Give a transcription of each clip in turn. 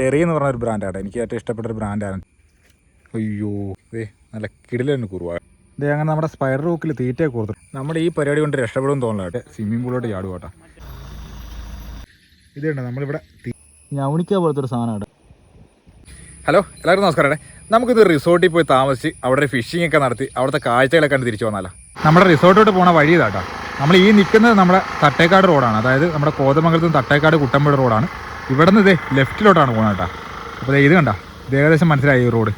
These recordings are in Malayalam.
ടെറി എന്ന് പറഞ്ഞ ഒരു ബ്രാൻഡാണ്. എനിക്ക് ഏറ്റവും ഇഷ്ടപ്പെട്ട ഒരു ബ്രാൻഡാണ്. അയ്യോ ഇതേ നല്ല കിടിലന് കുറുവാ. ഇതേ അങ്ങനെ നമ്മുടെ സ്പൈഡർ റോക്കിൽ തീറ്റയെ കൊടുത്തു. നമ്മുടെ ഈ പരിപാടി കൊണ്ട് രക്ഷപ്പെടും തോന്നലാട്ടെ സ്വിമ്മിംഗ് പൂളിലോട്ട് കേട്ടോ ഇതുണ്ട് നമ്മളിവിടെ ഞവണിക്ക പോലത്തെ ഒരു സാധനമാണ് ഹലോ എല്ലാവർക്കും നമസ്കാരം. നമുക്കിത് റിസോർട്ടിൽ പോയി താമസിച്ച് അവിടെ ഫിഷിംഗ് ഒക്കെ നടത്തി അവിടുത്തെ കാഴ്ചകളൊക്കെ കണ്ട് തിരിച്ചു വന്നാലോ. നമ്മുടെ റിസോർട്ടിലോട്ട് പോണ വഴി ഇതാട്ടോ നമ്മൾ ഈ നിൽക്കുന്നത് നമ്മുടെ തട്ടേക്കാട് റോഡാണ് അതായത് നമ്മുടെ കോതമംഗലത്തും തട്ടേക്കാട് കുട്ടമ്പുഴ റോഡാണ് ഇവിടെ നിന്ന് ഇതേ ലെഫ്റ്റിലോട്ടാണ് പോകുന്നത് കേട്ടോ. അപ്പോൾ ഇത് കണ്ട. ഇത് ഏകദേശം മനസ്സിലായി ഈ റോഡ്.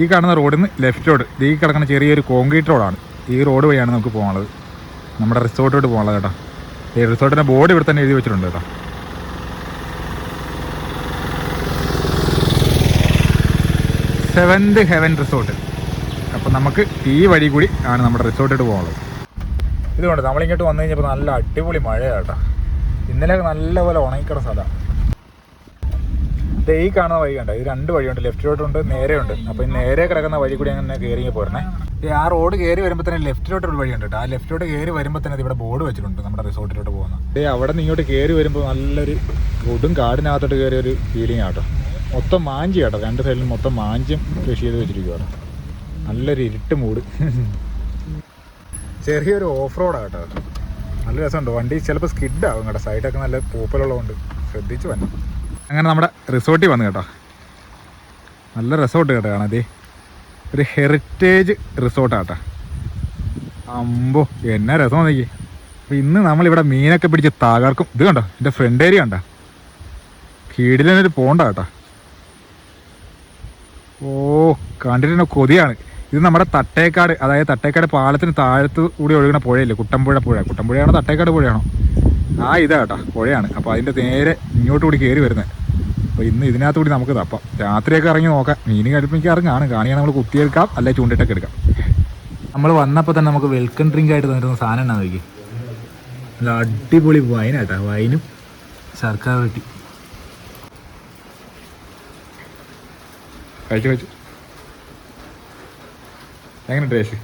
ഈ കാണുന്ന റോഡിൽ നിന്ന് ലെഫ്റ്റിലോട്ട് ഈ കിടക്കുന്ന ചെറിയൊരു കോൺക്രീറ്റ് റോഡാണ്. ഈ റോഡ് വഴിയാണ് നമുക്ക് പോകാനുള്ളത് നമ്മുടെ റിസോർട്ടിലോട്ട് പോകാനുള്ളത് കേട്ടോ. ഈ റിസോർട്ടിന്റെ ബോർഡ് ഇവിടെ തന്നെ എഴുതി വെച്ചിട്ടുണ്ട് കേട്ടോ. Seventh Heaven resort. അപ്പം നമുക്ക് ഈ വഴി കൂടി ആണ് നമ്മുടെ റിസോർട്ടിട്ട് പോകാനുള്ളത് ഇതുകൊണ്ട് നമ്മളിങ്ങോട്ട് വന്നു കഴിഞ്ഞപ്പോൾ നല്ല അടിപൊളി മഴയാണ് കേട്ടോ. ഇന്നലെ നല്ലപോലെ ഉണങ്ങിക്കിട സ്ഥലമാണ് ഈ കാണുന്ന വഴി കണ്ട? ഇത് രണ്ട് വഴിയുണ്ട്. ലെഫ്റ്റിലോട്ടുണ്ട് നേരെയുണ്ട്. അപ്പോൾ ഈ നേരെ കിടക്കുന്ന വഴി കൂടി അങ്ങനെ കയറി പോരണേ. ആ റോഡ് കയറി വരുമ്പോൾ തന്നെ ലെഫ്റ്റിലോട്ട് ഒരു വഴിയുണ്ട് ആ ലെഫ്റ്റിലോട്ട് കയറി വരുമ്പോൾ തന്നെ ഇവിടെ ബോർഡ് വെച്ചിട്ടുണ്ട് നമ്മുടെ റിസോർട്ടിലോട്ട് പോകുന്നത് അവിടെ നിന്ന് ഇങ്ങോട്ട് കയറി വരുമ്പോൾ നല്ലൊരു കൊടും കാടിനകത്തോട്ട് കയറിയ ഒരു ഫീലിംഗ് ആട്ടോ. മൊത്തം മാഞ്ചി കേട്ടോ രണ്ട് സൈഡിലും മൊത്തം മാഞ്ചും കൃഷി ചെയ്ത് വെച്ചിരിക്കുവാണ്. നല്ലൊരു ഇരുട്ട് മൂട്. ചെറിയൊരു ഓഫ് റോഡാണ് കേട്ടോ. നല്ല രസമുണ്ട്. വണ്ടി ചിലപ്പോൾ സ്കിഡാകും കേട്ടോ. സൈഡൊക്കെ നല്ല പൂപ്പലുള്ളതുകൊണ്ട് ശ്രദ്ധിച്ചു വന്നു അങ്ങനെ നമ്മുടെ റിസോർട്ടിൽ വന്നു കേട്ടോ. നല്ല റിസോർട്ട് കേട്ടോ കാണാതെ ഒരു ഹെറിറ്റേജ് റിസോർട്ടാട്ടോ അമ്പോ എന്നാ രസം നോക്കി അപ്പോൾ ഇന്ന് നമ്മളിവിടെ മീനൊക്കെ പിടിച്ച് തകർക്കും. ഇത് കണ്ടോ? എന്റെ ഫ്രണ്ട് ഏരിയ കണ്ടോ? കീടിലൊരു പോണ്ട കേട്ടോ ഓ കണ്ടിട്ട് തന്നെ കൊതിയാണ്. ഇത് നമ്മുടെ തട്ടേക്കാട് അതായത് തട്ടേക്കാട് പാലത്തിന് താഴത്ത് കൂടി ഒഴുകുന്ന പുഴയില്ലേ? കുട്ടമ്പുഴ പുഴ. കുട്ടമ്പുഴയാണോ തട്ടേക്കാട് പുഴയാണോ? ആ ഇതാ കേട്ടോ പുഴയാണ്. അപ്പോൾ അതിന്റെ നേരെ ഇങ്ങോട്ട് കൂടി കയറി വരുന്നത്. അപ്പോൾ ഇന്ന് ഇതിനകത്ത് കൂടി നമുക്ക് തപ്പാം. രാത്രിയൊക്കെ ഇറങ്ങി നോക്കാം. മീൻ കഴിപ്പിക്കാറുങ്ങാണ് കാണിയാൽ നമ്മൾ കുത്തിയെടുക്കാം അല്ലെ ചൂണ്ടിട്ടൊക്കെ എടുക്കാം. നമ്മൾ വന്നപ്പോൾ തന്നെ നമുക്ക് വെൽക്കം ഡ്രിങ്ക് ആയിട്ട് തന്നിരുന്ന സാധനം എന്നാ നോക്കി നല്ല അടിപൊളി വൈനാട്ടാ വൈനും ശർക്കര വെട്ടി കഴിച്ചു കഴിച്ചു. എങ്ങനെ ടേസ്റ്റ്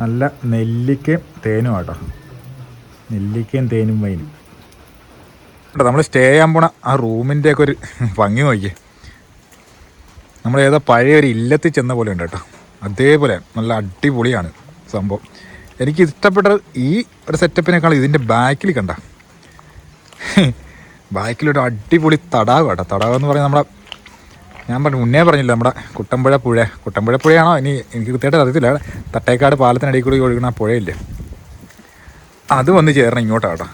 നല്ല നെല്ലിക്കയും തേനും ആട്ടോ നെല്ലിക്കയും തേനും വൈനും. നമ്മൾ സ്റ്റേ ചെയ്യാൻ പോണ ആ റൂമിന്റെ ഒക്കെ ഒരു ഭംഗി നോക്കിയേ. നമ്മൾ ഏതോ പഴയ ഒരു ഇല്ലത്തിൽ ചെന്ന പോലെ ഉണ്ട് കേട്ടോ. അതേപോലെ നല്ല അടിപൊളിയാണ് സംഭവം. എനിക്ക് ഇഷ്ടപ്പെട്ടത് ഈ ഒരു സെറ്റപ്പിനേക്കാൾ ഇതിന്റെ ബാക്കിൽ കണ്ട. ബാക്കിലൊരു അടിപൊളി തടാകം കേട്ടോ. തടാകം എന്ന് പറയുന്നത് നമ്മുടെ ഞാൻ പറഞ്ഞു മുന്നേ പറഞ്ഞില്ല നമ്മുടെ കുട്ടമ്പുഴ പുഴ. കുട്ടമ്പുഴ പുഴയാണോ? ഇനി എനിക്ക് കൃത്യമായിട്ട് അറിയത്തില്ല. തട്ടേക്കാട് പാലത്തിനടിയിൽ കൂടി ഒഴുകുന്ന പുഴയില്ലേ? അത് വന്ന് ചേരണം ഇങ്ങോട്ടാണ് കേട്ടോ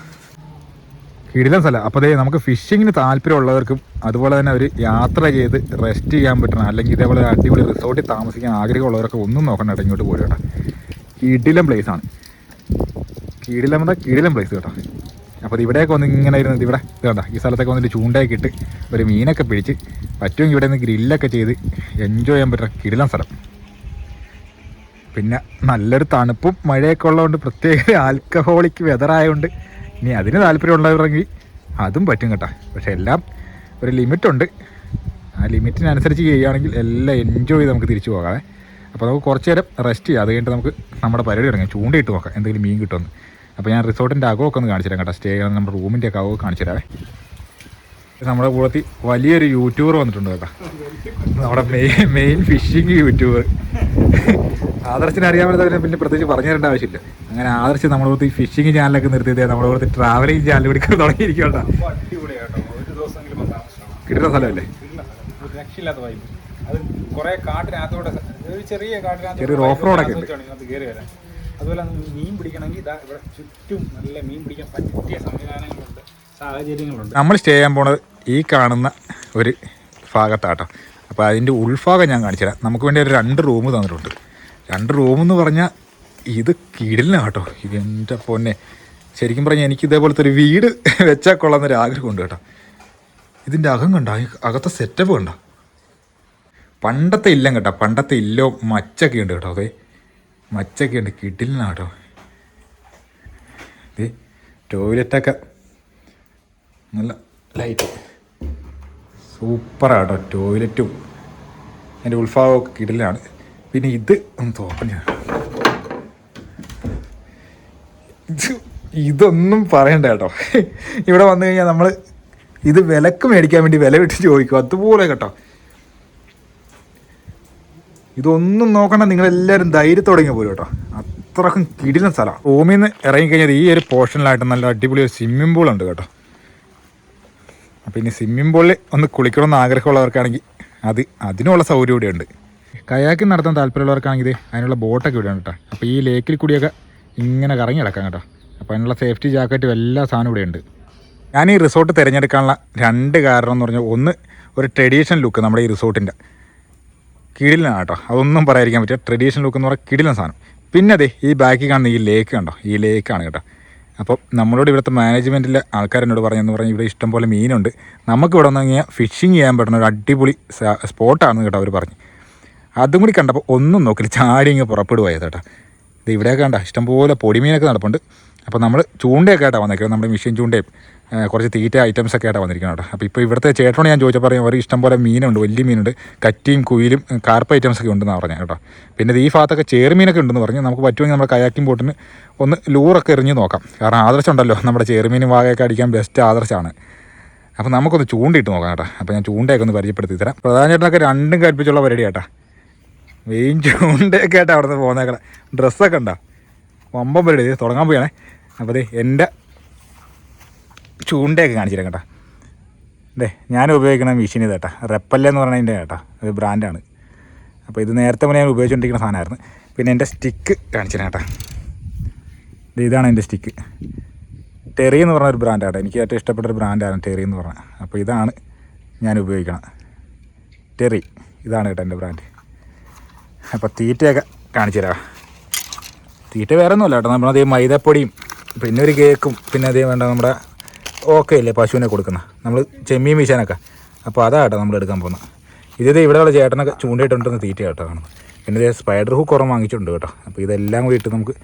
കിടിലൻ സ്ഥലം. അപ്പോൾ അതേ നമുക്ക് ഫിഷിങ്ങിന് താല്പര്യമുള്ളവർക്കും അതുപോലെ തന്നെ ഒരു യാത്ര ചെയ്ത് റെസ്റ്റ് ചെയ്യാൻ പറ്റണം. അല്ലെങ്കിൽ ഇതേപോലെ അടിപൊളി റിസോർട്ടിൽ താമസിക്കാൻ ആഗ്രഹമുള്ളവരൊക്കെ ഒന്നും നോക്കണ്ട. ഇങ്ങോട്ട് പോരും കേട്ടോ. കിടിലം ആണ്. കിടിലം എന്താ കിടിലം പ്ലേസ് കേട്ടോ. അപ്പോൾ ഇവിടെയൊക്കെ വന്ന് ഇങ്ങനെ ഇരുന്നത് ഇവിടെ കണ്ടോ ഈ സ്ഥലത്തൊക്കെ വന്നിട്ട് ചൂണ്ടയൊക്കെ ഇട്ട് ഒരു മീനൊക്കെ പിടിച്ച് പറ്റുമെങ്കിൽ ഇവിടെ നിന്ന് ഗ്രില്ലൊക്കെ ചെയ്ത് എൻജോയ് ചെയ്യാൻ പറ്റുന്ന കിടിലം സ്ഥലം. പിന്നെ നല്ലൊരു തണുപ്പും മഴയൊക്കെ ഉള്ളതുകൊണ്ട് പ്രത്യേക ആൽക്കഹോളിക് വെതറായതുകൊണ്ട് ഇനി അതിന് താല്പര്യമുള്ളവരെങ്കിൽ അതും പറ്റും കേട്ടോ. പക്ഷെ എല്ലാം ഒരു ലിമിറ്റുണ്ട് ആ ലിമിറ്റിനനുസരിച്ച് ചെയ്യുകയാണെങ്കിൽ എല്ലാം എൻജോയ് ചെയ്ത് നമുക്ക് തിരിച്ചു പോകാമേ അപ്പോൾ നമുക്ക് കുറച്ച് നേരം റെസ്റ്റ് ചെയ്യാം. അത് കഴിഞ്ഞിട്ട് നമുക്ക് നമ്മുടെ പരിപാടി തുടങ്ങാം. ചൂണ്ടയിട്ട് നോക്കാം. എന്തെങ്കിലും മീൻ കിട്ടുമെന്ന്. അപ്പോൾ ഞാൻ റിസോർട്ടിന്റെ അകമൊക്കെ ഒന്ന് കാണിച്ചു തരാം കേട്ടോ. സ്റ്റേ ചെയ്യുന്ന നമ്മുടെ റൂമിന്റെ ഒക്കെ അകമൊക്കെ കാണിച്ചു തരാവേ നമ്മുടെ കൂടത്തിൽ വലിയൊരു യൂട്യൂബർ വന്നിട്ടുണ്ട് കേട്ടോ. നമ്മുടെ മെയിൻ മെയിൻ ഫിഷിങ് യൂട്യൂബർ. ആദർശിനെ അറിയാൻ പറ്റാത്തവരെ പിന്നെ പ്രത്യേകിച്ച് പറഞ്ഞു തരേണ്ട ആവശ്യമില്ല. അങ്ങനെ ആദർശ് നമ്മുടെ കൂടത്തി ഫിഷിംഗ് ഫിഷിങ് ചാനലൊക്കെ നിർത്തിയത് നമ്മുടെ കൂടുതൽ ട്രാവലിംഗ് ചാനൽ വന്ന് താമസിക്കണം കിട്ടുന്ന സ്ഥലമല്ലേ? ചെറിയ ചെറിയൊരു ഓഫ് റോഡൊക്കെ അതുപോലെ മീൻ പിടിക്കണമെങ്കിൽ ഇവിടെ ചുറ്റും നല്ല മീൻ പിടിക്കാൻ പറ്റിയ സംവിധാനങ്ങളുണ്ട്. സാഹചര്യങ്ങളുണ്ട്. നമ്മൾ സ്റ്റേ ചെയ്യാൻ പോണത് ഈ കാണുന്ന ഒരു ഭാഗത്താട്ടോ. അപ്പോൾ അതിന്റെ ഉൾഭാഗം ഞാൻ കാണിച്ചു തരാം. നമുക്ക് വേണ്ടി ഒരു രണ്ട് റൂം തന്നിട്ടുണ്ട്. രണ്ട് റൂം എന്ന് പറഞ്ഞാൽ ഇത് കീടിലാണ് കേട്ടോ ഇത് എന്റെ പൊന്നെ. ശരിക്കും പറഞ്ഞാൽ എനിക്ക് ഇതേപോലത്തെ ഒരു വീട് വെച്ചാൽ കൊള്ളാമെന്നൊരു ആഗ്രഹമുണ്ട് കേട്ടോ. ഇതിന്റെ അകം കണ്ടോ? അകത്തെ സെറ്റപ്പ് കണ്ടോ? പണ്ടത്തെ ഇല്ലം കേട്ടോ. പണ്ടത്തെ ഇല്ലോ മച്ചൊക്കെ ഉണ്ട് കേട്ടോ. അതെ മച്ചൊക്കെ ഉണ്ട്. കിടിലാണ് കേട്ടോ ടോയ്ലറ്റൊക്കെ നല്ല ലൈറ്റ് സൂപ്പറാട്ടോ ടോയ്ലറ്റും അതിന്റെ ഉത്ഭാവമൊക്കെ കിടലാണ്. പിന്നെ ഇത് ഒന്ന് തോപ്പൻ ഞാൻ. ഇത് ഇതൊന്നും പറയണ്ട കേട്ടോ. ഇവിടെ വന്നു കഴിഞ്ഞാൽ നമ്മൾ ഇത് വിലക്ക് മേടിക്കാൻ വേണ്ടി വില വിട്ട് ചോദിക്കും. അതുപോലെ കേട്ടോ. ഇതൊന്നും നോക്കണ്ട നിങ്ങളെല്ലാവരും ധൈര്യത്തോടെ ഇങ്ങ് പോലും കേട്ടോ അത്രക്കും കിടിലൻ സ്ഥലമാണ് റൂമിൽ നിന്ന് ഇറങ്ങിക്കഴിഞ്ഞാൽ ഈ ഒരു പോർഷനിലായിട്ട് നല്ല അടിപൊളി ഒരു സ്വിമ്മിംഗ് പൂൾ ഉണ്ട് കേട്ടോ. അപ്പോൾ ഇനി സ്വിമ്മിംഗ് പൂളിൽ ഒന്ന് കുളിക്കണമെന്ന് ആഗ്രഹമുള്ളവർക്കാണെങ്കിൽ അത് അതിനുള്ള സൗകര്യം ഇവിടെ ഉണ്ട് കയാക്കിങ് നടത്താൻ താല്പര്യമുള്ളവർക്കാണെങ്കിൽ അതിനുള്ള ബോട്ടൊക്കെ ഇവിടെ ഉണ്ട് കേട്ടോ. അപ്പോൾ ഈ ലേക്കിൽ കൂടിയൊക്കെ ഇങ്ങനെ കറങ്ങി കിടക്കാം കേട്ടോ. അപ്പോൾ അതിനുള്ള സേഫ്റ്റി ജാക്കറ്റും എല്ലാ സാധനവും ഇവിടെ ഉണ്ട് ഞാൻ ഈ റിസോർട്ട് തിരഞ്ഞെടുക്കാനുള്ള രണ്ട് കാരണം എന്ന് പറഞ്ഞാൽ ഒന്ന് ഒരു ട്രഡീഷണൽ ലുക്ക് നമ്മുടെ ഈ റിസോർട്ടിന്റെ കിടിലാണ് കേട്ടോ. അതൊന്നും പറയാതിരിക്കാൻ പറ്റില്ല. ട്രഡീഷണൽ ലുക്ക് എന്ന് പറഞ്ഞാൽ കിടിലൻ സാധനം. പിന്നെ അതെ ഈ ബാക്കിൽ കാണുന്ന ഈ ലേക്ക് കണ്ടോ? ഈ ലേക്കാണ് കേട്ടോ. അപ്പം നമ്മളോട് ഇവിടുത്തെ മാനേജ്മെന്റിലെ ആൾക്കാരെന്നോട് പറഞ്ഞെന്ന് പറഞ്ഞാൽ ഇവിടെ ഇഷ്ടം പോലെ മീനുണ്ട്. നമുക്ക് ഇവിടെ വന്നു കഴിഞ്ഞാൽ ഫിഷിങ് ചെയ്യാൻ പറ്റുന്ന ഒരു അടിപൊളി സ്പോട്ടാണെന്ന് കേട്ടോ അവർ പറഞ്ഞു. അതും കൂടി കണ്ടപ്പോൾ ഒന്നും നോക്കില്ല. ചാടി ഇങ്ങ് പുറപ്പെടുവായത് കേട്ടോ ഇത് ഇവിടെയൊക്കെ കണ്ട ഇഷ്ടംപോലെ പൊടിമീനൊക്കെ നടപ്പുണ്ട്. അപ്പോൾ നമ്മൾ ചൂണ്ടയൊക്കെ ആയിട്ടാണ് വന്നിരിക്കുന്നത് നമ്മുടെ മെഷീൻ ചൂണ്ടയും കുറച്ച് തീറ്റ ഐറ്റംസ് ഒക്കെ ആയിട്ടാണ് വന്നിരിക്കുന്നത് കേട്ടോ. അപ്പോൾ ഇപ്പോൾ ഇവിടുത്തെ ചേട്ടനോട് ഞാൻ ചോദിച്ചപ്പോൾ പറയും അവർ ഇഷ്ടംപോലെ മീനുണ്ട് വലിയ മീനുണ്ട് കറ്റിയും കുയിലും കാർപ്പ് ഐറ്റംസ് ഒക്കെ ഉണ്ടെന്ന് പറഞ്ഞത് കേട്ടോ. പിന്നെ ഈ ഭാഗത്തൊക്കെ ചേറുമീനൊക്കെ ഉണ്ടെന്ന് പറഞ്ഞു. നമുക്ക് പറ്റുമെങ്കിൽ നമ്മുടെ കയാക്കിംഗ് ബോട്ടിന് ഒന്ന് ലൂറൊക്കെ എറിഞ്ഞ് നോക്കാം. കാരണം ആദർശം ഉണ്ടല്ലോ നമ്മുടെ ചേറുമീനും വാകയൊക്കെ അടിക്കാൻ ബെസ്റ്റ് ആദർശമാണ് അപ്പോൾ നമുക്കൊന്ന് ചൂണ്ടിയിട്ട് നോക്കാം കേട്ടോ. അപ്പോൾ ഞാൻ ചൂണ്ടയൊക്കെ ഒന്ന് പരിചയപ്പെടുത്തി തരാം. പ്രധാന ചേട്ടനൊക്കെ രണ്ടും കൽപ്പിച്ചുള്ള പരിപാടി കേട്ടോ. മെയിൻ ചൂണ്ടയൊക്കെ ആയിട്ട് അവിടെ നിന്ന് പോകുന്നേക്കട ഡ്രസ്സൊക്കെ ഉണ്ടോ? വമ്പം പരിപാടി. തുടങ്ങാൻ പോയാണേ അപ്പോൾ ദേ എന്റെ ചൂണ്ടയൊക്കെ കാണിച്ചിരാം കേട്ടോ. ദേ ഞാൻ ഉപയോഗിക്കുന്ന മെഷീൻ ഇത് കേട്ടോ. റെപ്പല്ല എന്ന് പറഞ്ഞതിന്റെ കേട്ടോ. അത് ബ്രാൻഡാണ് അപ്പോൾ ഇത് നേരത്തെ മുന്നേ ഞാൻ ഉപയോഗിച്ചുകൊണ്ടിരിക്കുന്ന സാധനമായിരുന്നു. പിന്നെ എന്റെ സ്റ്റിക്ക് കാണിച്ചിരാം കേട്ടോ. ഇത് ഇതാണ് എന്റെ സ്റ്റിക്ക് ടെറി എന്ന് പറഞ്ഞ ഒരു ബ്രാൻഡാണ് എനിക്ക് ഏറ്റവും ഇഷ്ടപ്പെട്ട ഒരു ബ്രാൻഡാണ് ടെറി എന്ന് പറഞ്ഞത് അപ്പോൾ ഇതാണ് ഞാൻ ഉപയോഗിക്കണം. ടെറി ഇതാണ് കേട്ടോ എന്റെ ബ്രാൻഡ് അപ്പോൾ തീറ്റയൊക്കെ കാണിച്ചു തരാം തീറ്റ വേറെ ഒന്നുമല്ല കേട്ടോ. നമ്മളത് മൈദപ്പൊടിയും പിന്നെ ഒരു കേക്കും പിന്നെ അതേ വേണ്ട നമ്മുടെ ഓക്കെ ഇല്ലേ പശുവിനെ കൊടുക്കുന്ന. നമ്മൾ ചെമ്മീൻ വീശാനൊക്കെ അപ്പോൾ അതാ കേട്ടോ നമ്മൾ എടുക്കാൻ പോകുന്നത്. ഇതേ ഇവിടെയുള്ള ചേട്ടനൊക്കെ ചൂണ്ടയിട്ടുണ്ടെന്ന് തീറ്റ കേട്ടോ കാണുന്നത്. പിന്നെ ഇതേ സ്പൈഡർ ഹൂക്ക് കുറവ് വാങ്ങിച്ചിട്ടുണ്ട് കേട്ടോ. അപ്പോൾ ഇതെല്ലാം കൂടി ഇട്ട് നമുക്ക്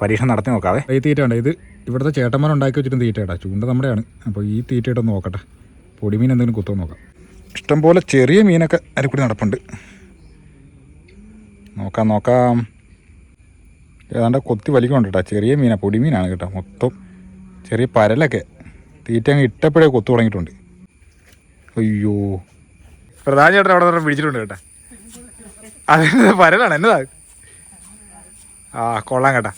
പരീക്ഷണം നടത്തി നോക്കാവേ. ഈ തീറ്റ ഉണ്ട് ഇത് ഇവിടുത്തെ ചേട്ടന്മാർ ഉണ്ടാക്കി വെച്ചിട്ട് തീറ്റ കേട്ടോ. ചൂണ്ട നമ്മുടെയാണ്. അപ്പോൾ ഈ തീറ്റ ഇട്ടൊന്ന് നോക്കട്ടെ. പൊടിമീൻ എന്തെങ്കിലും കുത്തോ നോക്കാം. ഇഷ്ടംപോലെ ചെറിയ മീനൊക്കെ അതിൽ കൂടി നടപ്പുണ്ട്. നോക്കാം നോക്കാം. ഏതാണ്ട് കൊത്തി വലിക്കുന്നുണ്ട് കേട്ടോ. ചെറിയ മീനാണ് പൊടിമീനാണ് കേട്ടോ മൊത്തം. ചെറിയ പരലൊക്കെ തീറ്റ അങ്ങ് ഇട്ടപ്പോഴേ കൊത്തു തുടങ്ങിയിട്ടുണ്ട്. അയ്യോ. പ്രധാന ചേട്ടൻ അവിടെ നിന്ന് പിടിച്ചിട്ടുണ്ട് കേട്ടോ. അതെന്താ പരലാണ്? എന്നതാ? ആ കൊള്ളാം കേട്ടാ.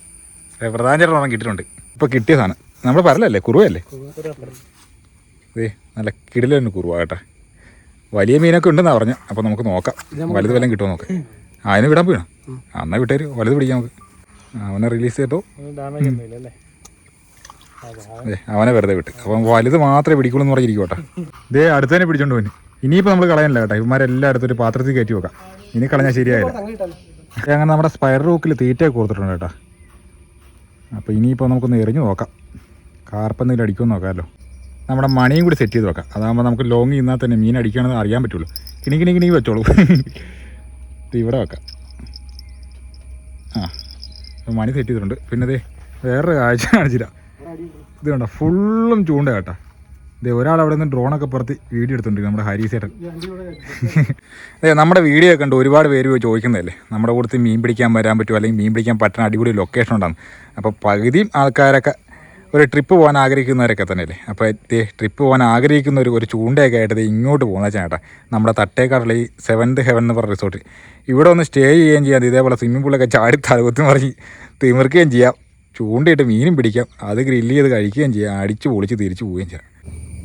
പ്രധാന ചേട്ടൻ ഒരെണ്ണം കിട്ടിയിട്ടുണ്ട്. ഇപ്പോൾ കിട്ടിയ സാധനം. നമ്മുടെ പരലല്ലേ? കുറുവല്ലേ അതേ നല്ല കിടിലൊരു കുറുവ കേട്ടാ. വലിയ മീനൊക്കെ ഉണ്ടെന്നാ പറഞ്ഞു. അപ്പോൾ നമുക്ക് നോക്കാം. വലുത് വല്ലതും കിട്ടുമോ നോക്കാം. അതിന് വിടാൻ പോയിണോ? അന്നാ വിട്ടേര്. വലുത് പിടിക്കാം നമുക്ക്. അവനെ റിലീസ് ചെയ്തോ. അവനെ വെറുതെ വിട്ട്. അപ്പം വലുത് മാത്രമേ പിടിക്കുള്ളൂ എന്ന് പറഞ്ഞിരിക്കും ദേ ഇതേ അടുത്ത് തന്നെ പിടിച്ചോണ്ട് പോയി ഇനിയിപ്പോൾ നമ്മൾ കളയാനില്ല കേട്ടോ. ഇവന്മാരെല്ലാം അടുത്തൊരു പാത്രത്തിൽ കയറ്റി വെക്കാം. ഇനി കളഞ്ഞാൽ ശരിയായില്ല. അങ്ങനെ നമ്മുടെ സ്പൈഡർ റൂക്കിൽ തീറ്റയൊക്കെ കൊടുത്തിട്ടുണ്ട് കേട്ടോ. അപ്പോൾ ഇനിയിപ്പോൾ നമുക്കൊന്ന് എറിഞ്ഞു നോക്കാം. കാർപ്പെന്തെങ്കിലും അടിക്കുമെന്ന് നോക്കാമല്ലോ. നമ്മുടെ മണിയും കൂടി സെറ്റ് ചെയ്ത് വെക്കാം. അതാകുമ്പോൾ നമുക്ക് ലോങ് നിന്നാൽ തന്നെ മീൻ അടിക്കണമെന്ന് അറിയാൻ പറ്റുള്ളൂ. കിണി കിണി കിണി വെച്ചോളൂ. ഇവിടെ വെക്കാം. ആ. മണി സെറ്റ് ചെയ്തിട്ടുണ്ട്. പിന്നെ ഇതേ വേറൊരു കാഴ്ച കാണിച്ചില്ല. ഇത് കണ്ടോ? ഫുള്ളും ചൂണ്ട കേട്ടാ. ഇതേ ഒരാൾ അവിടെ നിന്ന് ഡ്രോണൊക്കെ പുറത്ത് വീഡിയോ എടുത്തുണ്ട് നമ്മുടെ ഹരീസേട്ടൻ അതെ നമ്മുടെ വീഡിയോ കണ്ട് ഒരുപാട് പേര് ചോദിക്കുന്നതല്ലേ? നമ്മുടെ കൂടുതൽ മീൻ പിടിക്കാൻ വരാൻ പറ്റുമോ? അല്ലെങ്കിൽ മീൻ പിടിക്കാൻ പറ്റുന്ന അടിപൊളി ലൊക്കേഷൻ ഉണ്ടാകും അപ്പോൾ പകുതിയും ആൾക്കാരൊക്കെ ഒരു ട്രിപ്പ് പോകാൻ ആഗ്രഹിക്കുന്നവരൊക്കെ തന്നെയല്ലേ? അപ്പോൾ ട്രിപ്പ് പോകാൻ ആഗ്രഹിക്കുന്ന ഒരു ചൂണ്ടയൊക്കെ ആയിട്ട് ഇങ്ങോട്ട് പോകുന്ന ചേട്ടാ. നമ്മുടെ തട്ടേക്കാടുള്ള ഈ സെവൻത് ഹെവൻ എന്ന് പറഞ്ഞ റിസോർട്ട് ഇവിടെ ഒന്ന് സ്റ്റേ ചെയ്യുകയും ചെയ്യാം. ഇതേപോലെ സ്വിമ്മിംഗ് പൂളൊക്കെ ചാടി തലകുത്തി മറിഞ്ഞ് തിമിർക്കുകയും ചെയ്യാം. ചൂണ്ടയിട്ട് മീനും പിടിക്കാം. അത് ഗ്രില്ല് ചെയ്ത് കഴിക്കുകയും ചെയ്യാം. അടിച്ച് പൊളിച്ച് തിരിച്ചു പോവുകയും ചെയ്യാം.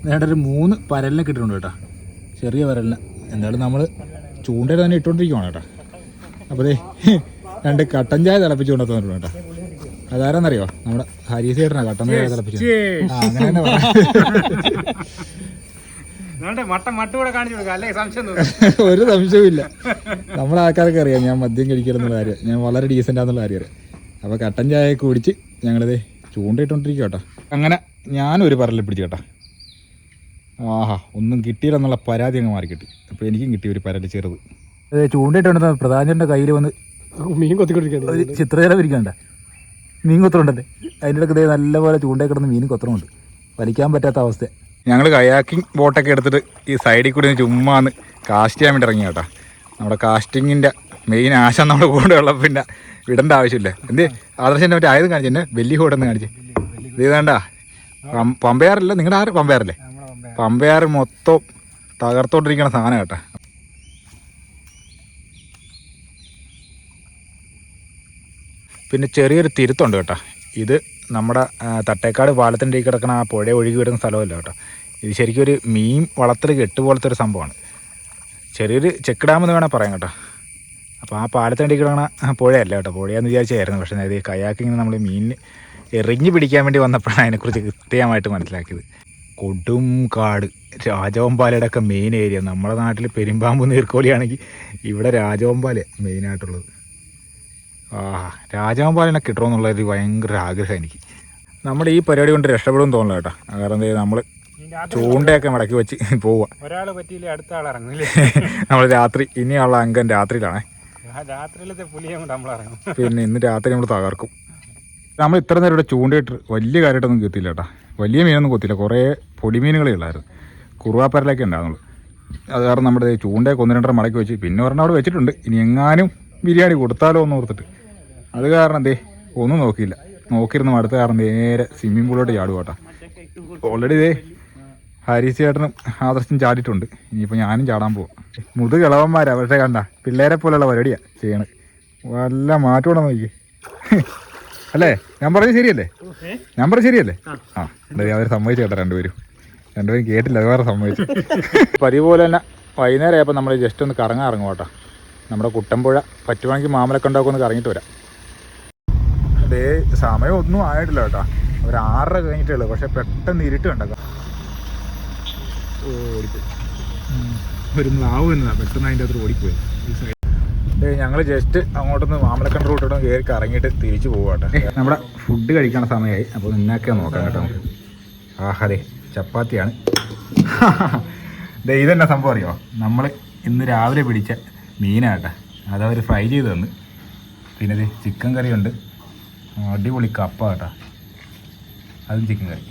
നേടെ ഒരു മൂന്ന് പരലിനെ കിട്ടിയിട്ടുണ്ട് കേട്ടോ. ചെറിയ പരലിനെ. എന്തായാലും നമ്മൾ ചൂണ്ടയിൽ തന്നെ ഇട്ടുകൊണ്ടിരിക്കുവാണ് കേട്ടോ. അപ്പോൾ രണ്ട് കട്ടൻ ചായ തിളപ്പിച്ച് കൊണ്ടു തന്നിട്ടുണ്ട് കേട്ടോ. അതാരെന്നറിയോ? നമ്മുടെ ഹരീസ് ചേട്ടനാണ് കട്ടൻ ചായ തിളപ്പിച്ചത് ആ അങ്ങനെ തന്നെ ഒരു സംശയവുമില്ല. നമ്മളെ ആൾക്കാർക്ക് അറിയാം ഞാൻ മദ്യം കഴിക്കലെന്നുള്ള കാര്യം. ഞാൻ വളരെ ഡീസന്റ് ആണെന്നുള്ള കാര്യം അറിയാം. അപ്പോൾ കട്ടൻ ചായ കുടിച്ച് ഞങ്ങളിത് ചൂണ്ടയിട്ടുകൊണ്ടിരിക്കുക കേട്ടോ അങ്ങനെ ഞാനൊരു പറലിൽ പിടിച്ചു കേട്ടോ. ആഹാ ഒന്നും കിട്ടിയില്ലെന്നുള്ള പരാതി അങ്ങ് മാറി കിട്ടി. അപ്പോൾ എനിക്കും കിട്ടി ഒരു പരൽ ചെറുത്. അതെ ചൂണ്ടയിട്ടുണ്ടെന്ന് പ്രധാനന്റെ കയ്യിൽ വന്ന് മീൻ കൊത്തിക്കൊണ്ടിരിക്കുന്നത് ചിത്രകല പിരിക്കണ്ട മീൻ കൊത്തറുണ്ടല്ലേ അതിന്റെ ഇടയ്ക്ക് നല്ലപോലെ ചൂണ്ടയിൽ കിടന്ന് മീൻ കൊത്തറുണ്ട് വലിക്കാൻ പറ്റാത്ത അവസ്ഥ ഞങ്ങൾ കയാക്കിംഗ് ബോട്ടൊക്കെ എടുത്തിട്ട് ഈ സൈഡിൽ കൂടി ചുമ്മാ ഒന്ന് കാസ്റ്റ് ചെയ്യാൻ വേണ്ടി ഇറങ്ങി കേട്ടോ നമ്മുടെ കാസ്റ്റിങ്ങിന്റെ മെയിൻ ആശ നമ്മുടെ കൂടെ ഉള്ള പിന്നെ വിടേണ്ട ആവശ്യമില്ല. എന്ത്? ആദർശന്റെ മറ്റേ ആയത് കാണിച്ചു എന്നെ വലിയ ഹോട്ടെന്ന് കാണിച്ച്. ഇത് വേണ്ട പമ്പയാറല്ല? നിങ്ങളുടെ ആര്? പമ്പയാറല്ലേ? പമ്പയാറ് മൊത്തം തകർത്തോണ്ടിരിക്കുന്ന സാധനം കേട്ടോ പിന്നെ ചെറിയൊരു തിരുത്തുണ്ട് കേട്ടോ. ഇത് നമ്മുടെ തട്ടേക്കാട് പാലത്തിന്റെ ഈ കിടക്കുന്ന ആ പുഴ ഒഴുകി വരുന്ന സ്ഥലമല്ല കേട്ടോ. ഇത് ശരിക്കും ഒരു മീൻ വളർത്തൽ കെട്ട് പോലത്തെ ഒരു സംഭവമാണ്. ചെറിയൊരു ചെക്ക് ഡാം എന്ന് വേണേൽ പറയാം കേട്ടോ. അപ്പോൾ ആ പാലത്തിന്റെ കിടക്കണ ആ പുഴയല്ല കേട്ടോ. പുഴയെന്ന് വിചാരിച്ചായിരുന്നു പക്ഷേ അതായത് കയാക്കിങ്ങനെ നമ്മൾ മീനിന് എറിഞ്ഞ് പിടിക്കാൻ വേണ്ടി വന്നപ്പോഴാണ് അതിനെക്കുറിച്ച് കൃത്യമായിട്ട് മനസ്സിലാക്കിയത്. കൊടും കാട് രാജവമ്പാലയുടെ ഒക്കെ മെയിൻ ഏരിയ നമ്മുടെ നാട്ടിൽ പെരുമ്പാമ്പ് നീർക്കോലിയാണെങ്കിൽ ഇവിടെ രാജവമ്പാല മെയിനായിട്ടുള്ളത് ആ രാജവമ്പാലിനെ കിട്ടണമെന്നുള്ളൊരു ഭയങ്കര ആഗ്രഹം എനിക്ക്. നമ്മുടെ ഈ പരിപാടി കൊണ്ട് രക്ഷപ്പെടും തോന്നില്ല കേട്ടോ. കാരണം എന്താ നമ്മൾ ചൂണ്ടയൊക്കെ മടക്കി വെച്ച് പോവുക ഒരാൾ പറ്റിയില്ലേ അടുത്ത ആൾ ഇറങ്ങില്ലേ നമ്മൾ രാത്രി ഇനിയുള്ള അംഗം രാത്രിയിലാണ്. രാത്രിയിലത്തെ പുലിയെ കൊണ്ട് നമ്മൾ ഇറങ്ങും. പിന്നെ ഇന്ന് രാത്രി നമ്മൾ തകർക്കും. നമ്മൾ ഇത്ര നേരം ഇവിടെ ചൂണ്ടയിട്ട് വലിയ കാര്യമായിട്ടൊന്നും കിട്ടിയില്ല കേട്ടോ. വലിയ മീനൊന്നും കൊത്തില്ല കുറേ പൊടിമീനുകളേ ഉള്ളായിരുന്നു. കുറുവാപ്പരലൊക്കെ ഉണ്ടായിരുന്നുള്ളൂ. അത് കാരണം നമ്മുടെ ചൂണ്ടയൊക്കെ ഒന്ന് രണ്ടര മടക്കി വെച്ച് പിന്നെ ഒരെണ്ണം അവിടെ വെച്ചിട്ടുണ്ട്. ഇനി എങ്ങാനും ബിരിയാണി കൊടുത്താലോ എന്ന് ഓർത്തിട്ട്. അത് കാരണം എന്തേ? ഒന്നും നോക്കിയില്ല. നോക്കിയിരുന്ന അടുത്ത കാരണം നേരെ സ്വിമ്മിംഗ് പൂളിലോട്ട് ചാടുക കേട്ടോ ഓൾറെഡി ഇതേ ഹരീസ് ചേട്ടനും ആദർശം ചാടിയിട്ടുണ്ട്. ഇനിയിപ്പോൾ ഞാനും ചാടാൻ പോകും മുതു കിളവന്മാരാ പക്ഷേ കണ്ട. പിള്ളേരെ പോലുള്ള പരിപാടിയാണ് ചെയ്യണത്. വല്ല മാറ്റം നോക്കി അല്ലേ? ഞാൻ പറഞ്ഞത് ശരിയല്ലേ? ഞാൻ പറഞ്ഞത് ശരിയല്ലേ? ആ അവർ സമ്മതിച്ചു കേട്ടോ രണ്ടുപേരും. രണ്ടുപേരും കേട്ടില്ല അത് വേറെ സമ്മതിച്ചു. പതിവ് പോലെ തന്നെ വൈകുന്നേരം ആയപ്പോൾ നമ്മൾ ജസ്റ്റ് ഒന്ന് കറങ്ങാൻ ഇറങ്ങും കേട്ടോ നമ്മുടെ കുട്ടമ്പുഴ പറ്റുവാണെങ്കിൽ മാമലൊക്കെ ഉണ്ടാക്കുമെന്ന് കറങ്ങിയിട്ട് വരാം. അതേ സമയം ഒന്നും ആയിട്ടില്ല കേട്ടോ. ഒരു ആറര കഴിഞ്ഞിട്ടേ ഉള്ളൂ. പക്ഷെ പെട്ടെന്ന് ഇരുട്ട് കണ്ടോ ഓടിപ്പോയി. ഒരു നാവ് എന്നതാ പെട്ടെന്ന് അതിന്റെ അകത്ത് ഓടിപ്പോയി. ഞങ്ങൾ ജസ്റ്റ് അങ്ങോട്ടൊന്ന് മാമലക്കണ്ട റൂട്ടോടെ കയറി കറങ്ങിയിട്ട് തിരിച്ചു പോവാട്ടെ. നമ്മുടെ ഫുഡ് കഴിക്കണ സമയമായി അപ്പോൾ നിന്നൊക്കെ നോക്കാം കേട്ടോ. ആഹാരേ ചപ്പാത്തിയാണ്. ദേ ഇതെന്നാ സംഭവം അറിയോ? നമ്മൾ ഇന്ന് രാവിലെ പിടിച്ച മീനാട്ടെ അതവർ ഫ്രൈ ചെയ്ത് തന്നു. പിന്നെ ചിക്കൻ കറിയുണ്ട് അടിപൊളി കപ്പ കേട്ടോ. അതും ചിക്കൻ കറി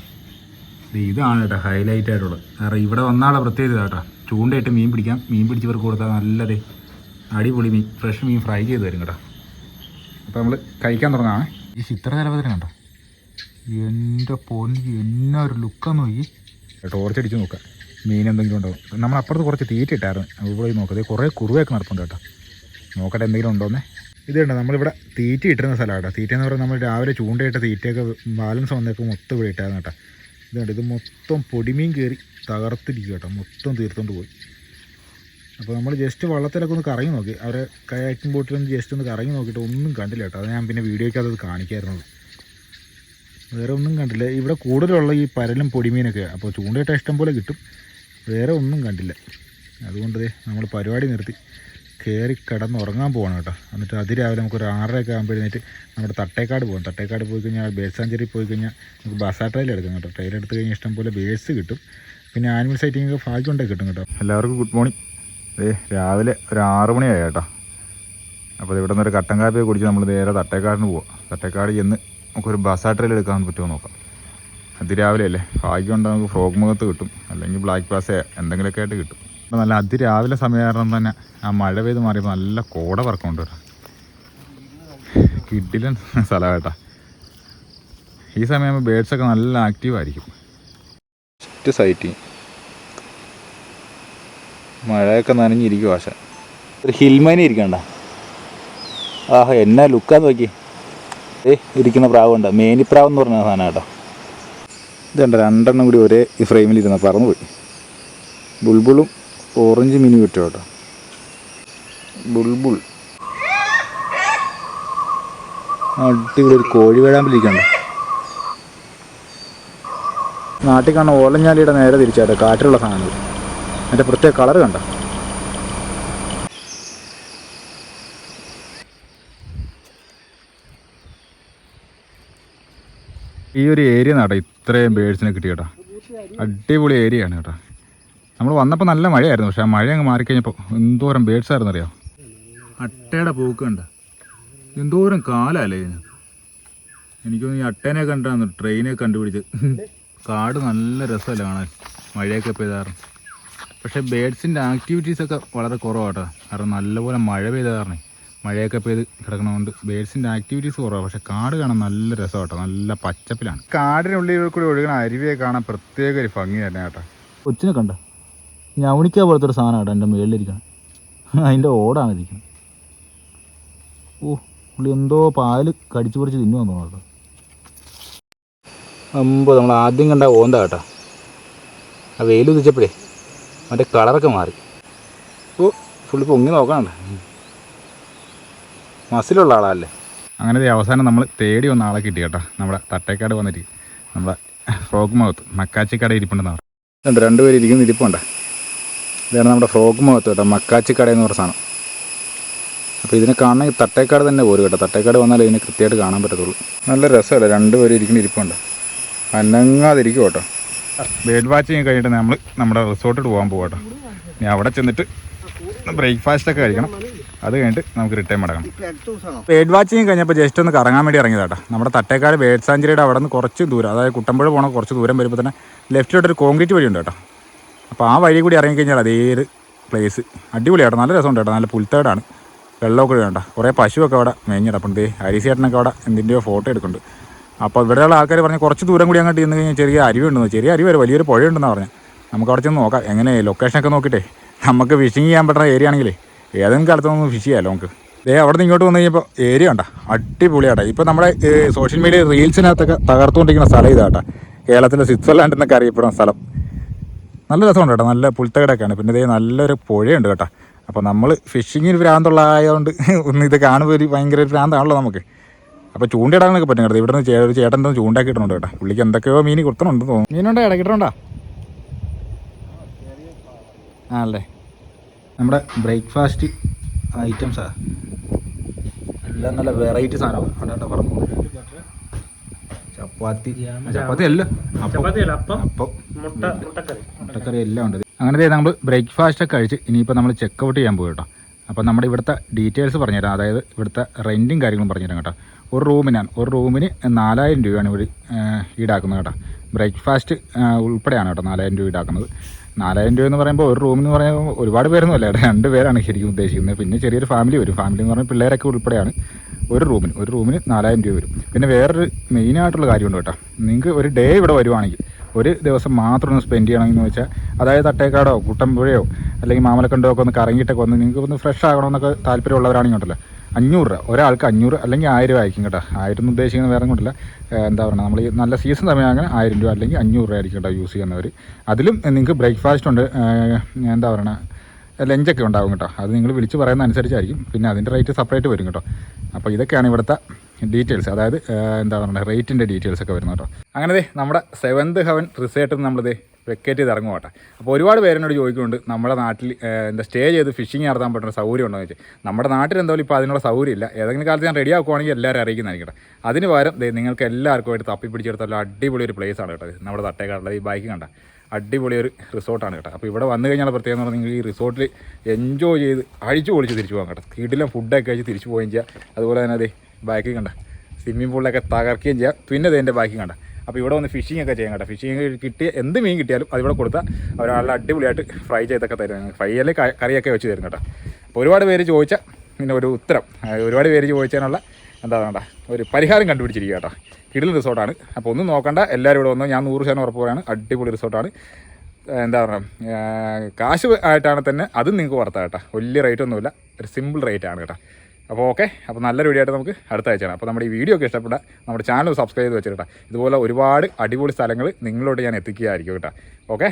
ഇതാണ് കേട്ടോ ഹൈലൈറ്റ് ആയിട്ടുള്ളത്. കാരണം ഇവിടെ വന്നാളെ പ്രത്യേകത കേട്ടോ. ചൂണ്ടയിട്ട് മീൻ പിടിക്കാം. മീൻ പിടിച്ചവർക്ക് കൊടുത്താൽ നല്ലത്. അടിപൊളി മീൻ ഫ്രഷ് മീൻ ഫ്രൈ ചെയ്ത് തരും കേട്ടോ. അപ്പോൾ നമ്മൾ കഴിക്കാൻ തുടങ്ങാമേ ഈ ചിത്ര തലപതിനെ കണ്ടോ? എന്റെ പൊന്നി എന്നാ ഒരു ലുക്കാന്ന് നോക്കി. ടോർച്ചടിച്ച് നോക്കാം. മീൻ എന്തെങ്കിലും ഉണ്ടോ? നമ്മൾ അപ്പുറത്ത് കുറച്ച് തീറ്റ ഇട്ടായിരുന്നു. പോയി നോക്കാം. കുറേ കുറുവയൊക്കെ നടപ്പുണ്ട് കേട്ടോ. നോക്കട്ടെ എന്തെങ്കിലും ഉണ്ടോന്നേ. ഇത് കണ്ടോ? നമ്മളിവിടെ തീറ്റ ഇട്ടിരുന്ന സ്ഥലമാണ് കേട്ടോ തീറ്റ എന്ന് പറഞ്ഞാൽ നമ്മൾ രാവിലെ ചൂണ്ടയിട്ട് തീറ്റയൊക്കെ ബാലൻസ് വന്നേക്ക് മൊത്തം ഇവിടെ ഇട്ടായിരുന്നു കേട്ടോ. ഇതുണ്ട് ഇത് മൊത്തം പൊടിമീൻ കയറി തകർത്തിരിക്കും കേട്ടോ. മൊത്തം തീർത്തുകൊണ്ട് പോയി. അപ്പോൾ നമ്മൾ ജസ്റ്റ് വള്ളത്തിലൊക്കെ ഒന്ന് കറങ്ങി നോക്കി. അവരെ കയാക്കിംഗ് ബോട്ടിലൊന്ന് ജസ്റ്റ് ഒന്ന് കറങ്ങി നോക്കിയിട്ട് ഒന്നും കണ്ടില്ല കേട്ടോ. അത് ഞാൻ പിന്നെ വീഡിയോയ്ക്കകത്ത് കാണിക്കായിരുന്നത് വേറെ ഒന്നും കണ്ടില്ല. ഇവിടെ കൂടുതലുള്ള ഈ പരലും പൊടിമീനൊക്കെ അപ്പോൾ ചൂണ്ടയിട്ട ഇഷ്ടം പോലെ കിട്ടും. വേറെ ഒന്നും കണ്ടില്ല. അതുകൊണ്ട് നമ്മൾ പരിപാടി നിർത്തി. കയറി കിടന്ന് ഉറങ്ങാൻ പോവാണ് കേട്ടോ. എന്നിട്ട് അതിരാവിലെ നമുക്ക് ഒരു ആറരയൊക്കെ എഴുന്നേറ്റ് നമ്മുടെ തട്ടേക്കാട് പോകാം തട്ടേക്കാട് പോയി കഴിഞ്ഞാൽ ബേസാഞ്ചേരി പോയി കഴിഞ്ഞാൽ നമുക്ക് ബസാ ട്രെയിൽ എടുക്കാം കേട്ടോ. ട്രെയിൽ എടുത്ത് കഴിഞ്ഞാൽ ഇഷ്ടം പോലെ ബേസ് കിട്ടും. പിന്നെ ആനിമൽ സൈറ്റിംഗ് ഒക്കെ ഭാഗ്യം ഉണ്ടെങ്കിൽ കിട്ടും കേട്ടോ. എല്ലാവർക്കും ഗുഡ് മോർണിംഗ് ഏ രാവിലെ ഒരു ആറ് മണിയായി കേട്ടോ. അപ്പോൾ ഇവിടെ നിന്ന് ഒരു കട്ടൻ കാപ്പിയൊക്കെ കുടിച്ച് നമ്മൾ നേരെ തട്ടേക്കാടിന് പോവാം. തട്ടേക്കാട് ചെന്ന് നമുക്കൊരു ബസാ ട്രെയിൽ എടുക്കാൻ പറ്റുമോ നോക്കാം. അതിരാവിലെ അല്ലേ? ഭാഗ്യം ഉണ്ടെങ്കിൽ നമുക്ക് ഫ്രോഗ് മുഖത്ത് കിട്ടും. അല്ലെങ്കിൽ ബ്ലാക്ക് പാസ് എന്തെങ്കിലുമൊക്കെ ആയിട്ട് കിട്ടും. അപ്പോൾ നല്ല അതിരാവിലെ സമയം കാരണം തന്നെ ആ മഴ പെയ്ത് മാറിയപ്പോൾ നല്ല കോട പറക്കുന്നുണ്ട് കേട്ടോ കിഡിലൻ സ്ഥലമാണ് കേട്ടോ ഈ സമയമാകുമ്പോൾ ബേഡ്സൊക്കെ നല്ല ആക്റ്റീവ് ആയിരിക്കും. സൈറ്റിങ് മഴയൊക്കെ നനഞ്ഞിരിക്കും ആശ ഒരു ഹിൽമേനി ഇരിക്കണ്ട. ആഹ് എന്നാ ലുക്കാന്ന് നോക്കി. ഏ ഇരിക്കുന്ന പ്രാവ് ഉണ്ട് മേനിപ്രാവ് എന്ന് പറഞ്ഞ സാധനം കേട്ടോ. ഇതുണ്ട് രണ്ടെണ്ണം കൂടി ഒരേ ഈ ഫ്രെയിമിൽ ഇരുന്ന പറന്നുപോയി. ബുൾബുളും ഓറഞ്ച് മിനി കിട്ടും കേട്ടോ. ബുൾബുൾ. അടിപൊളി ഒരു കോഴി വേഴാമ്പിലിരിക്കണ്ട നാട്ടിൽ കാണുന്ന ഓലഞ്ഞാലിയുടെ നേരെ തിരിച്ചാട്ടോ കാറ്റിലുള്ള സാധനം അതിന്റെ പ്രത്യേക കളർ കണ്ട? ഈ ഒരു ഏരിയ നാട്ടോ ഇത്രയും ബേഡ്സിനെ കിട്ടി കേട്ടോ അടിപൊളി ഏരിയ ആണ് കേട്ടോ. നമ്മൾ വന്നപ്പോൾ നല്ല മഴയായിരുന്നു. പക്ഷേ ആ മഴ അങ്ങ് മാറിക്കഴിഞ്ഞപ്പോൾ എന്തോരം ബേഡ്സ് ആയിരുന്നു അറിയാം അട്ടയുടെ പോക്ക് കണ്ട. എന്തോരം കാലല്ലേ ഇതിന് എനിക്കൊന്ന് ഈ അട്ടേനെ കണ്ടാണ് ട്രെയിനെ കണ്ടുപിടിച്ച്. കാട് നല്ല രസമല്ല കാണാൻ? മഴയൊക്കെ പെയ്താറും പക്ഷേ ബേഡ്സിന്റെ ആക്ടിവിറ്റീസൊക്കെ വളരെ കുറവാട്ടോ. കാരണം നല്ലപോലെ മഴ പെയ്ത കാരണം മഴയൊക്കെ പെയ്ത് കിടക്കണതുകൊണ്ട് ബേഡ്സിന്റെ ആക്ടിവിറ്റീസ് കുറവാണ് പക്ഷേ കാട് കാണാൻ നല്ല രസമാട്ടോ നല്ല പച്ചപ്പിലാണ്. കാടിനുള്ളിൽ കൂടി ഒഴുകുന്ന അരുവിയെ കാണാൻ പ്രത്യേക ഒരു ഭംഗി തന്നെ കേട്ടോ കൊച്ചിനെ കണ്ട? ഞവണിക്ക പോലത്തെ ഒരു സാധനം കേട്ടോ എന്റെ മുകളിലിരിക്കണം അതിന്റെ ഓടാണ് ഇരിക്കുന്നത് ഓ പുള്ളി എന്തോ പാൽ കടിച്ചു പറിച്ച് തിന്നു വന്നു കേട്ടോ. അമ്പോ നമ്മൾ ആദ്യം കണ്ട ഓന്ത കേട്ടോ. ആ വെയിൽ ഉദിച്ചപ്പോഴേ മറ്റേ കളറൊക്കെ മാറി. ഓ പുള്ളി പൊങ്ങി നോക്കാണ്ട മസിലുള്ള ആളല്ലേ? അങ്ങനെ അവസാനം നമ്മൾ തേടി വന്ന ആളെ കിട്ടി കേട്ടോ. നമ്മുടെ തട്ടേക്കാട് വന്നിട്ട് നമ്മുടെ ഫ്രോഗ് മൗത്ത്. മക്കാച്ചിക്കട ഇരിപ്പുണ്ടെന്നാണ് രണ്ട് രണ്ടുപേരും ഇരിക്കുന്ന ഇരിപ്പുണ്ട്. ഇതാണ് നമ്മുടെ ഫ്രോഗ് മുഖത്ത് കേട്ടോ. മക്കാച്ചിക്കട എന്ന് പറഞ്ഞ സാധനം. അപ്പോൾ ഇതിനെ കാണണമെങ്കിൽ തട്ടേക്കാട് തന്നെ പോരും കേട്ടോ. തട്ടേക്കാട് വന്നാലേ ഇതിനെ കൃത്യമായിട്ട് കാണാൻ പറ്റത്തുള്ളൂ. നല്ല രസമല്ലേ? രണ്ടുപേരും ഇരിക്കുന്ന ഇരിപ്പുണ്ട്. അനങ്ങാതിരിക്കും കേട്ടോ. ബേഡ് വാച്ചിങ് കഴിഞ്ഞിട്ട് നമ്മൾ നമ്മുടെ റിസോർട്ടിൽ പോകാൻ പോകാം ഇനി അവിടെ ചെന്നിട്ട് ബ്രേക്ക്ഫാസ്റ്റ് ഒക്കെ കഴിക്കണം. അത് കഴിഞ്ഞിട്ട് നമുക്ക് റിട്ടേൺ മടങ്ങണം. ബേഡ് വാച്ചിങ് കഴിഞ്ഞപ്പോൾ ജസ്റ്റ് ഒന്ന് കറങ്ങാൻ വേണ്ടി ഇറങ്ങിയതാട്ടോ നമ്മുടെ തട്ടേക്കാട് ബേഡ് സാഞ്ചുറിയുടെ അവിടെ നിന്ന് കുറച്ച് ദൂരം അതായത് കുട്ടമ്പുഴ പോകണം കുറച്ച് ദൂരം വരുമ്പോൾ തന്നെ ലെഫ്റ്റിലോട്ടൊരു കോൺക്രീറ്റ് വഴിയുണ്ട് കേട്ടോ. അപ്പോൾ ആ വഴി കൂടി ഇറങ്ങിക്കഴിഞ്ഞാൽ അതേ പ്ലേസ് അടിപൊളിയാട്ടോ നല്ല രസമുണ്ട് കേട്ടോ. നല്ല പുൽത്തേടാണ് വെള്ളമൊക്കെ വേണ്ട. കുറേ പശുവൊക്കെ അവിടെ മേഞ്ഞിടപ്പുണ്ട് ഹരിസേട്ടനൊക്കെ അവിടെ എന്തിന്റെയോ ഫോട്ടോ എടുക്കുന്നുണ്ട്. അപ്പോൾ ഇവിടെയുള്ള ആൾക്കാർ പറഞ്ഞ് കുറച്ച് ദൂരം കൂടി അങ്ങോട്ട് ചെന്ന് കഴിഞ്ഞാൽ ചെറിയ അരുവിയുണ്ടെന്ന് ചെറിയ അരി വരെ വലിയൊരു പുഴയുണ്ടെന്നാണ് പറഞ്ഞത് നമുക്ക് അവിടെ ചെന്ന് നോക്കാം. എങ്ങനെ ലൊക്കേഷനൊക്കെ നോക്കിയിട്ടേ. നമുക്ക് ഫിഷിങ് ചെയ്യാൻ പറ്റുന്ന ഏരിയ ആണെങ്കിലേ ഏതെങ്കിലും കാലത്തൊന്നും ഫിഷ് ചെയ്യാമല്ലോ നമുക്ക്. ദേ അവിടെ നിന്ന് ഇങ്ങോട്ട് വന്നു കഴിഞ്ഞപ്പോൾ ഏരിയ ഉണ്ട അടിപൊളിയാട്ടെ ഇപ്പോൾ നമ്മുടെ സോഷ്യൽ മീഡിയ റീൽസിനകത്തൊക്കെ തകർത്തുകൊണ്ടിരിക്കുന്ന സ്ഥലം ഇതാട്ടെ കേരളത്തിലെ സ്വിറ്റ്സർലാൻഡ് എന്നൊക്കെ അറിയപ്പെടുന്ന സ്ഥലം. നല്ല രസമുണ്ട് കേട്ടോ. നല്ല പുൽത്തകടൊക്കെയാണ് പിന്നെ ഇതേ നല്ലൊരു പുഴയുണ്ട് കേട്ടോ. അപ്പോൾ നമ്മൾ ഫിഷിങ്ങിന് ഭ്രാന്തുള്ള ആയതുകൊണ്ട് ഒന്ന് ഇത് കാണുമ്പോൾ ഒരു ഭയങ്കര ഒരു ഭ്രാന്താണല്ലോ നമുക്ക്. അപ്പോൾ ചൂണ്ടയിടാനൊക്കെ പറ്റും. കേട്ടോ ഇവിടെ നിന്ന് ഒരു ചേട്ടൻ എന്തോ ചൂണ്ടാക്കി ഇടുന്നുണ്ട് കേട്ടോ. പുള്ളിക്ക് എന്തൊക്കെയോ മീൻ കൊടുത്തണുണ്ട് തോന്നുന്നു. മീനുണ്ടോ? ഇടക്കിട്ടുണ്ടോ? ആ അല്ലേ. നമ്മുടെ ബ്രേക്ക്ഫാസ്റ്റ് ഐറ്റംസാ. എല്ലാം നല്ല വെറൈറ്റി സാധനമാണ്. കേട്ടോ പറഞ്ഞു ചപ്പാത്തി. ചപ്പാത്തി അല്ല അപ്പം. അപ്പം അപ്പം. മുട്ട മുട്ടക്കറി. എല്ലാം ഉണ്ട്. അങ്ങനെ നമ്മൾ ബ്രേക്ക്ഫാസ്റ്റ് ഒക്കെ കഴിച്ച് ഇനിയിപ്പോൾ നമ്മൾ ചെക്ക് ഔട്ട് ചെയ്യാൻ പോകും കേട്ടോ. അപ്പോൾ നമ്മുടെ ഇവിടുത്തെ ഡീറ്റെയിൽസ് പറഞ്ഞുതരാം. അതായത് ഇവിടുത്തെ റെന്റും കാര്യങ്ങളും പറഞ്ഞുതരാം കേട്ടോ. ഒരു റൂമിനാണ് ഒരു റൂമിന് നാലായിരം രൂപയാണ് ഇവിടെ ഈടാക്കുന്നത് കേട്ടോ. ബ്രേക്ക്ഫാസ്റ്റ് ഉൾപ്പെടെയാണ് കേട്ടോ നാലായിരം രൂപ ഈടാക്കുന്നത്. നാലായിരം രൂപ എന്ന് പറയുമ്പോൾ ഒരു റൂമെന്ന് പറയുമ്പോൾ ഒരുപാട് പേരൊന്നും അല്ല രണ്ട് പേരാണ് ശരിക്കും ഉദ്ദേശിക്കുന്നത്. പിന്നെ ചെറിയൊരു ഫാമിലി വരും. ഫാമിലി എന്ന് പറഞ്ഞാൽ പിള്ളേരൊക്കെ ഉൾപ്പെടെയാണ്. ഒരു റൂമിന് ഒരു റൂമിന് നാലായിരം രൂപ വരും. പിന്നെ വേറൊരു മെയിനായിട്ടുള്ള കാര്യമുണ്ട് കേട്ടോ. നിങ്ങൾക്ക് ഒരു ഡേ ഇവിടെ വരുവാണെങ്കിൽ ഒരു ദിവസം മാത്രം ഒന്ന് സ്പെൻഡ് ചെയ്യണമെന്ന് വെച്ചാൽ അതായത് തട്ടേക്കാടോ കുട്ടമ്പുഴയോ അല്ലെങ്കിൽ മാമലക്കണ്ടോ ഒക്കെ ഒന്ന് കറങ്ങിയിട്ടൊക്കെ വന്ന് നിങ്ങൾക്ക് ഒന്ന് ഫ്രഷ് ആകണമെന്നൊക്കെ താല്പര്യമുള്ളവരാണെങ്കിൽ ഉണ്ടല്ലോ അഞ്ഞൂറ് രൂപ ഒരാൾക്ക് അഞ്ഞൂറ് അല്ലെങ്കിൽ ആയിരം ആയിരിക്കും കേട്ടോ. ആയിരം എന്ന് ഉദ്ദേശിക്കുന്നത് വേറെ കൊണ്ടില്ല. എന്താ പറയുക നമ്മൾ ഈ നല്ല സീസൺ സമയമാകാൻ ആയിരം രൂപ അല്ലെങ്കിൽ അഞ്ഞൂറ് രൂപ ആയിരിക്കും കേട്ടോ യൂസ് ചെയ്യുന്നവർ അതിലും നിങ്ങൾക്ക് ബ്രേക്ക്ഫാസ്റ്റ് ഉണ്ട് എന്താ പറയുക ലഞ്ചൊക്കെ ഉണ്ടാകും കേട്ടോ. അത് നിങ്ങൾ വിളിച്ച് പറയുന്ന അനുസരിച്ചായിരിക്കും. പിന്നെ അതിന്റെ റേറ്റ് സെപ്പറേറ്റ് വരും കേട്ടോ. അപ്പോൾ ഇതൊക്കെയാണ് ഇവിടുത്തെ ഡീറ്റെയിൽസ് അതായത് എന്താ പറയുക റേറ്റിന്റെ ഡീറ്റെയിൽസ് ഒക്കെ വരുന്നത് കേട്ടോ. അങ്ങനെ ദേ നമ്മുടെ സെവൻത് ഹവൻ റിസേർട്ടിൽ നിന്ന് നമ്മളിത് വെക്കേറ്റ് ചെയ്ത് ഇറങ്ങും കേട്ടോ അപ്പോൾ ഒരുപാട് പേരെന്നോട് ചോദിക്കുന്നുണ്ട് നമ്മുടെ നാട്ടിൽ എന്താ സ്റ്റേ ചെയ്ത് ഫിഷിങ് നടത്താൻ പറ്റുന്ന സൗകര്യം ഉണ്ടോ? എന്ന് വെച്ചാൽ നമ്മുടെ നാട്ടിൽ എന്തായാലും ഇപ്പോൾ അതിനുള്ള സൗകര്യം ഇല്ല. ഏതെങ്കിലും കാലത്ത് ഞാൻ റെഡി ആക്കുവാണെങ്കിൽ എല്ലാവരും അറിയിക്കുന്നതായിരിക്കും കേട്ടോ. അതിന് പകരം നിങ്ങൾക്ക് എല്ലാവർക്കും ആയിട്ട് തപ്പി പിടിച്ചെടുത്തുള്ള അടിപൊളി ഒരു പ്ലേസ് ആണ് കേട്ടോ നമ്മുടെ തട്ടേക്കാട്ടുള്ള ഈ ബൈക്ക് കണ്ട. അടിപൊളി ഒരു റിസോർട്ടാണ് കേട്ടോ. അപ്പോൾ ഇവിടെ വന്നു കഴിഞ്ഞാൽ പ്രത്യേകം എന്ന് പറഞ്ഞാൽ ഈ റിസോർട്ടിൽ എൻജോയ് ചെയ്ത് അഴിച്ചു പൊളിച്ച് തിരിച്ചു പോകാം കേട്ടോ. വീട്ടിലെ ഫുഡൊക്കെ കഴിച്ച് തിരിച്ചു പോവുകയും ചെയ്യാം. അതുപോലെ തന്നെ അതെ ബാക്കിൽ കണ്ട? സ്വിമ്മിംഗ് പൂളിലൊക്കെ തകർക്കുകയും ചെയ്യാം. പിന്നെ അത് എന്റെ ബാക്കി കണ്ട? അപ്പോൾ ഇവിടെ വന്ന് ഫിഷിംഗ് ഒക്കെ ചെയ്യാം കേട്ടോ. ഫിഷിംഗ് കിട്ടിയ എന്ത് മീൻ കിട്ടിയാലും അതിവിടെ കൊടുത്താൽ അവർ അടിപൊളിയായിട്ട് ഫ്രൈ ചെയ്തൊക്കെ തരും. ഫ്രൈ അല്ലെ കറിയൊക്കെ വെച്ച് തരും കേട്ടോ. അപ്പോൾ ഒരുപാട് പേര് ചോദിച്ചാൽ പിന്നെ ഒരു ഉത്തരം. ഒരുപാട് പേര് ചോദിച്ചതിനുള്ള എന്താ വേണ്ട ഒരു പരിഹാരം കണ്ടുപിടിച്ചിരിക്കുക കേട്ടോ. കിടിലൻ റിസോർട്ടാണ്. അപ്പോൾ ഒന്നും നോക്കണ്ട. എല്ലാവരും ഇവിടെ വന്നു. ഞാൻ നൂറ് ശതമാനം ഉറപ്പ് പറയാണ്. അടിപൊളി റിസോർട്ടാണ്. എന്താ പറയുക കാശ് ആയിട്ടാണ് തന്നെ അതും നിങ്ങൾക്ക് പുറത്താണ് കേട്ടോ. വലിയ റേറ്റ് ഒന്നുമില്ല. ഒരു സിമ്പിൾ റേറ്റ് ആണ് കേട്ടോ. അപ്പോൾ ഓക്കെ അപ്പോൾ നല്ലൊരു വീഡിയോ ആയിട്ട് നമുക്ക് അടുത്ത ആഴ്ചയാണ് അപ്പോൾ നമ്മുടെ ഈ വീഡിയോ ഒക്കെ ഇഷ്ടപ്പെട്ട നമ്മുടെ ചാനൽ സബ്സ്ക്രൈബ് ചെയ്ത് വെച്ചിട്ടാ ഇതുപോലെ ഒരുപാട് അടിപൊളി സ്ഥലങ്ങൾ നിങ്ങളോട് ഞാൻ എത്തിക്കുകയായിരിക്കും കേട്ടോ. ഓക്കെ